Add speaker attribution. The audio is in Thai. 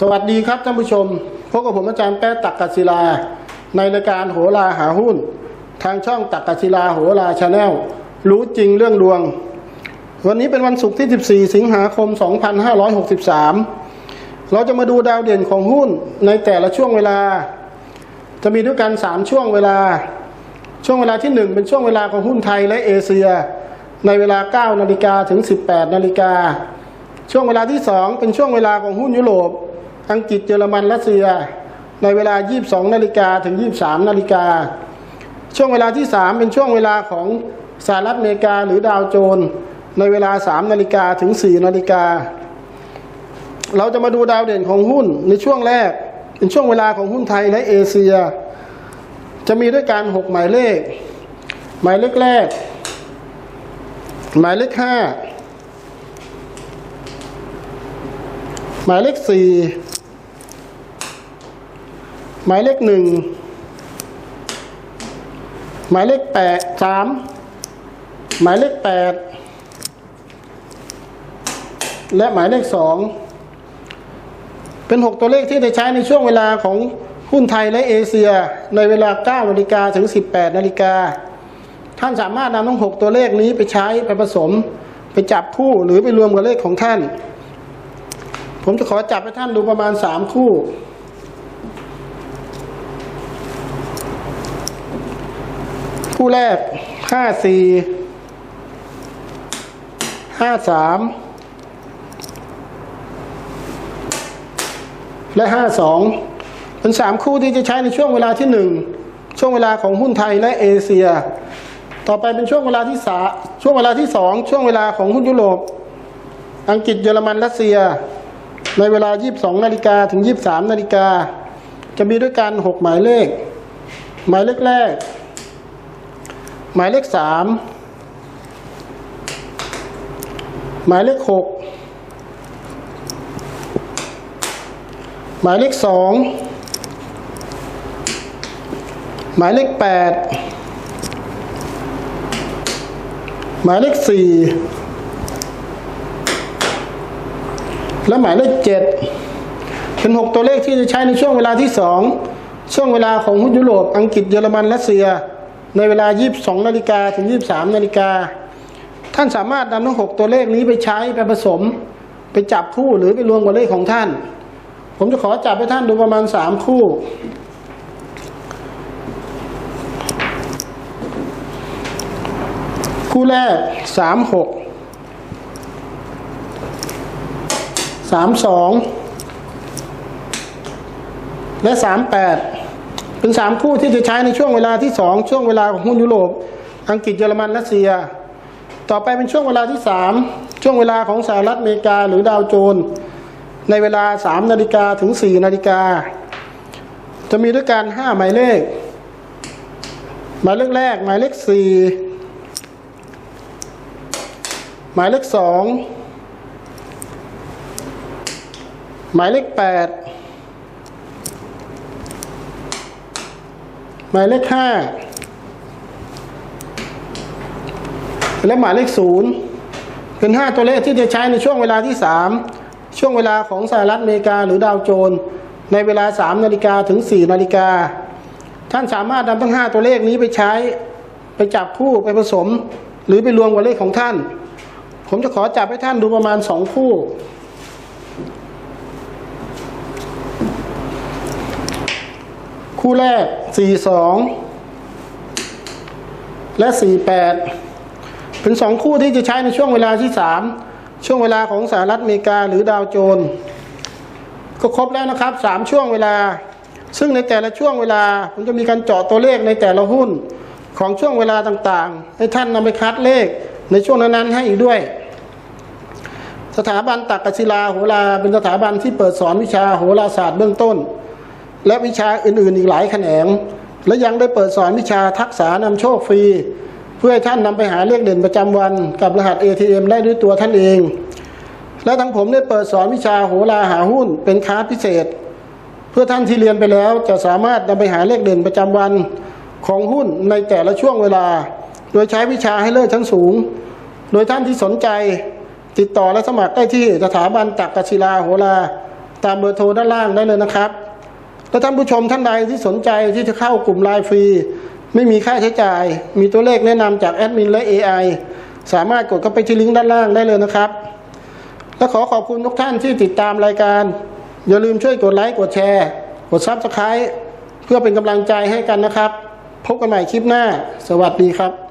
Speaker 1: สวัสดีครับท่านผู้ชมพบกับผมอาจารย์แป๊ะตักกศิลา ในรายการโหราหาหุ้น ทางช่องตักกศิลาโหราชาแนลรู้จริงเรื่องดวง วันนี้เป็นวันศุกร์ที่ 14 สิงหาคม 2563 เราจะมาดูดาวเด่นของหุ้นในแต่ละช่วงเวลา จะมีด้วยกัน 3 ช่วงเวลา ช่วงเวลาที่ 1 เป็นช่วงเวลาของหุ้นไทยและเอเชีย ในเวลา 9 นาฬิกาถึง 18 นาฬิกาช่วงเวลาที่ 2 เป็นช่วงเวลาของหุ้นยุโรป อังกฤษเยอรมันรัสเซีย ในเวลา 22 นาฬิกาถึง 23 นาฬิกา ช่วงเวลาที่ 3 เป็นช่วงเวลาของสหรัฐอเมริกาหรือดาวโจน ในเวลา 3 นาฬิกาถึง 4 นาฬิกา เราจะมาดูดาวเด่นของหุ้นในช่วงแรก เป็นช่วงเวลาของหุ้นไทยและเอเชีย จะมีด้วยกัน 6 หมายเลข หมายเลขแรก หมายเลขห้าหมายเลขสี่ หมายเลขหนึ่งหมายเลขแปดสามหมายเลขแปดและหมายเลขสองเป็นหกตัวเลขที่ได้ใช้ในช่วงเวลาของหุ้นไทยและเอเชีย ในเวลา9นาฬิกาถึง 18นาฬิกาท่านสามารถนำทั้งหกตัวเลขนี้ไปใช้ไปผสม ไปจับคู่หรือไปรวมกับเลขของท่าน ผมจะขอจับให้ท่านดูประมาณสามคู่ คู่แรกห้าสี่ห้าสามและห้าสองเป็นสามคู่ที่จะใช้ในช่วงเวลาที่หนึ่งช่วงเวลาของหุ้นไทยและเอเชีย ต่อไปเป็นช่วงเวลาที่สาช่วงเวลาที่สองช่วงเวลาของหุ้นยุโรป อังกฤษเยอรมันรัสเซีย ในเวลา 22นาฬิกาถึง 23นาฬิกาจะมีด้วยกัน 6 หมายเลข หมายเลขแรก หมายเลข3หมายเลข6หมายเลข2หมายเลข8หมายเลข4และหมายเลขเจ็ดเป็นหกตัวเลขที่จะใช้ในช่วงเวลาที่สองช่วงเวลาของหุ้นยุโรป อังกฤษเยอรมันรัสเซีย ในเวลา 22 นาฬิกาถึง 23 นาฬิกา ท่านสามารถนำทั้งหกตัวเลขนี้ไปใช้ไปผสม ไปจับคู่หรือไปรวมกับเลขของท่าน ผมจะขอจับให้ท่านดูประมาณสามคู่ คู่แรกสามหกสามสองและสามแปด เป็นสามคู่ที่จะใช้ในช่วงเวลาที่สองช่วงเวลาของหุ้นยุโรป อังกฤษเยอรมันรัสเซีย ต่อไปเป็นช่วงเวลาที่สามช่วงเวลาของสหรัฐอเมริกาหรือดาวโจนส์ในเวลาสามนาฬิกาถึงสี่นาฬิกา จะมีด้วยกันห้าหมายเลข หมายเลขแรก หมายเลขสี่หมายเลขสองหมายเลขแปด หมายเลขห้าและหมายเลขศูนย์เป็นห้าตัวเลขที่จะใช้ในช่วงเวลาที่สามช่วงเวลาของสหรัฐอเมริกาหรือดาวโจนส์ในเวลาสามนาฬิกาถึงสี่นาฬิกา ท่านสามารถนำทั้งห้าตัวเลขนี้ไปใช้ไปจับคู่ไปผสม หรือไปรวมกับเลขของท่าน ผมจะขอจับให้ท่านดูประมาณสองคู่ คู่แรก 42 และ 48 เป็นสองคู่ที่จะใช้ในช่วงเวลาที่ 3 ช่วงเวลาของสหรัฐอเมริกาหรือดาวโจนส์ก็ครบแล้วนะครับ 3 ช่วงเวลา ซึ่งในแต่ละช่วงเวลาผมจะมีการเจาะตัวเลขในแต่ละหุ้นของช่วงเวลาต่างๆ ให้ท่านนำไปคัดเลขในช่วงนั้นๆให้อีกด้วย สถาบันตักกศิลาโหราเป็นสถาบันที่เปิดสอนวิชาโหราศาสตร์เบื้องต้น และวิชาอื่นๆอีกหลายแขนง และยังได้เปิดสอนวิชาทักษะนำโชคฟรี เพื่อให้ท่านนำไปหาเลขเด่นประจำวันกับรหัส ATM ได้ด้วยตัวท่านเอง และทั้งผมได้เปิดสอนวิชาโหราหาหุ้นเป็นคลาพิเศษ เพื่อท่านที่เรียนไปแล้วจะสามารถนำไปหาเลขเด่นประจำวันของหุ้นในแต่ละช่วงเวลา โดยใช้วิชาให้เลิศชั้นสูง โดยท่านที่สนใจติดต่อและสมัครได้ที่สถาบันตักกศิลาโหราตามเบอร์โทรด้านล่างได้เลยนะครับ และท่านผู้ชมท่านใดที่สนใจที่จะเข้ากลุ่มไลน์ฟรี ไม่มีค่าใช้จ่าย มีตัวเลขแนะนำจากแอดมินและ AI สามารถกดเข้าไปที่ลิงก์ด้านล่างได้เลยนะครับ และขอขอบคุณทุกท่านที่ติดตามรายการ อย่าลืมช่วยกดไลค์กดแชร์ กดซับสไครต์เพื่อเป็นกำลังใจให้กันนะครับ พบกันใหม่คลิปหน้า สวัสดีครับ